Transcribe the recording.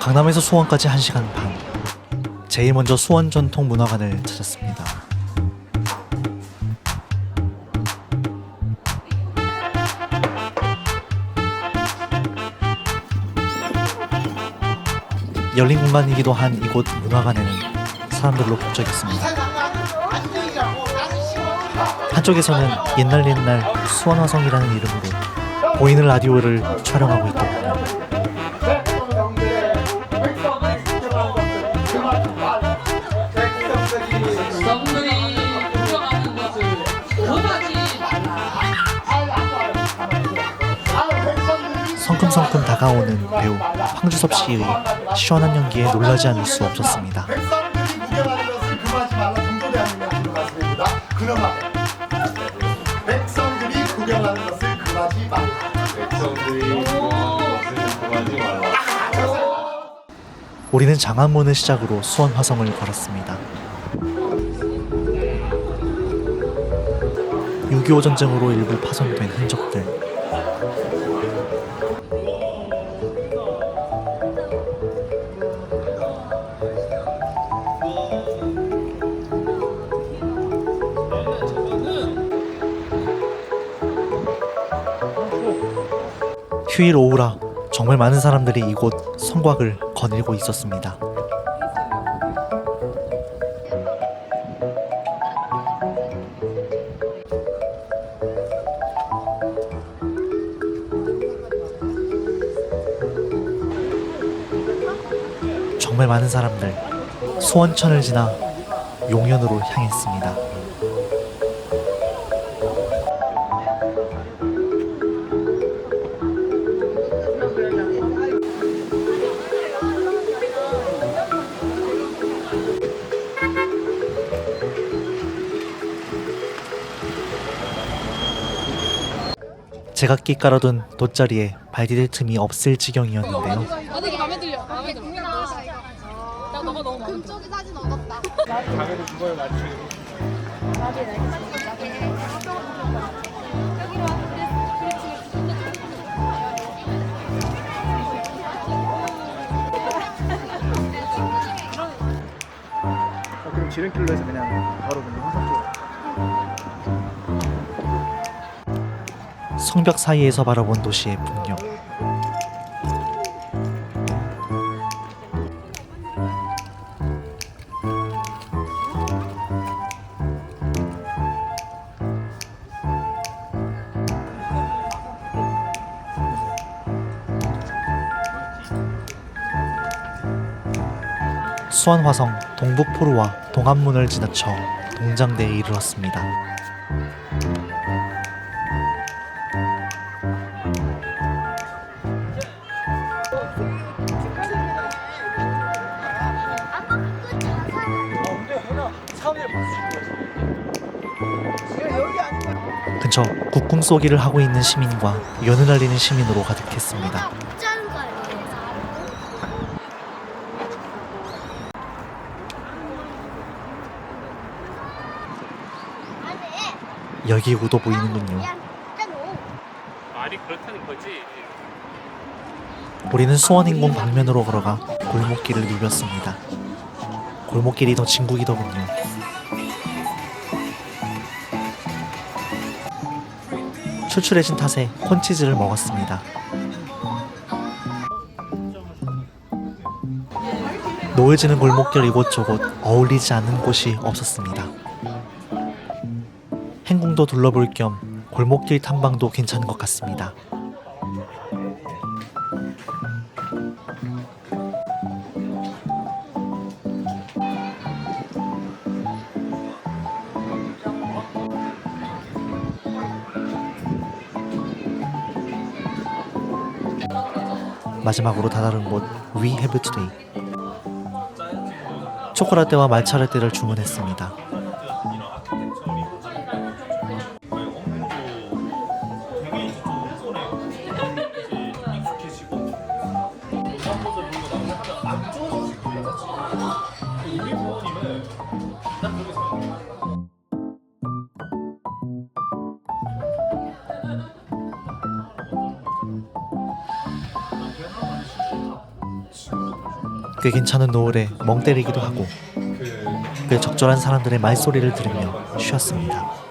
강남에서 수원까지 1시간 반. 제일 먼저 수원 전통 문화관을 찾았습니다. 열린 공간이기도 한 이곳 문화관에는 사람들로 북적였습니다. 한쪽에서는 옛날 옛날 수원화성이라는 이름으로 보이는 라디오를 촬영하고 있더군요. 성큼성큼 다가오는 배우 황주섭 씨의 시원한 연기에 놀라지 않을 수 없었습니다. 백성들이 구경하는 것을 금하지 말라 정도대 아 우리는 장안문을 시작으로 수원 화성을 걸었습니다. 6.25 전쟁으로 일부 파손된 흔적들. 휴일 오후라 정말 많은 사람들이 이곳 성곽을 거닐고 있었습니다. 정말 많은 사람들 수원천을 지나 용현으로 향했습니다. 끼 깔아둔 돗자리에 발 디딜 틈이 없을 지경이었는데요. 어디 마음에 들려? 마음에 들어. 나 너가 너무 마음에 들어. 저기 사진 얻었다. 그럼 지름길로 해서 그냥 바로 그냥 화성 쪽 성벽 사이에서 바라본 도시의 풍경. 수원 화성 동북포루와 동안문을 지나쳐 동장대에 이르렀습니다. 근처 국궁 쏘기를 하고 있는 시민과 연을 날리는 시민으로 가득했습니다. 아니, 여기 우도 보이는군요. 말이 그렇다는 거지. 우리는 수원인공 방면으로 걸어가 골목길을 누볐습니다. 골목길이 더 진국이더군요. 출출해진 탓에 콘치즈를 먹었습니다. 노을지는 골목길 이곳저곳 어울리지 않는 곳이 없었습니다. 행궁도 둘러볼 겸 골목길 탐방도 괜찮은 것 같습니다. 마지막으로 다다른 곳 We Have Today 초콜라떼와 말차라떼를 주문했습니다. 음. 꽤 괜찮은 노을에 멍 때리기도 하고 꽤 적절한 사람들의 말소리를 들으며 쉬었습니다.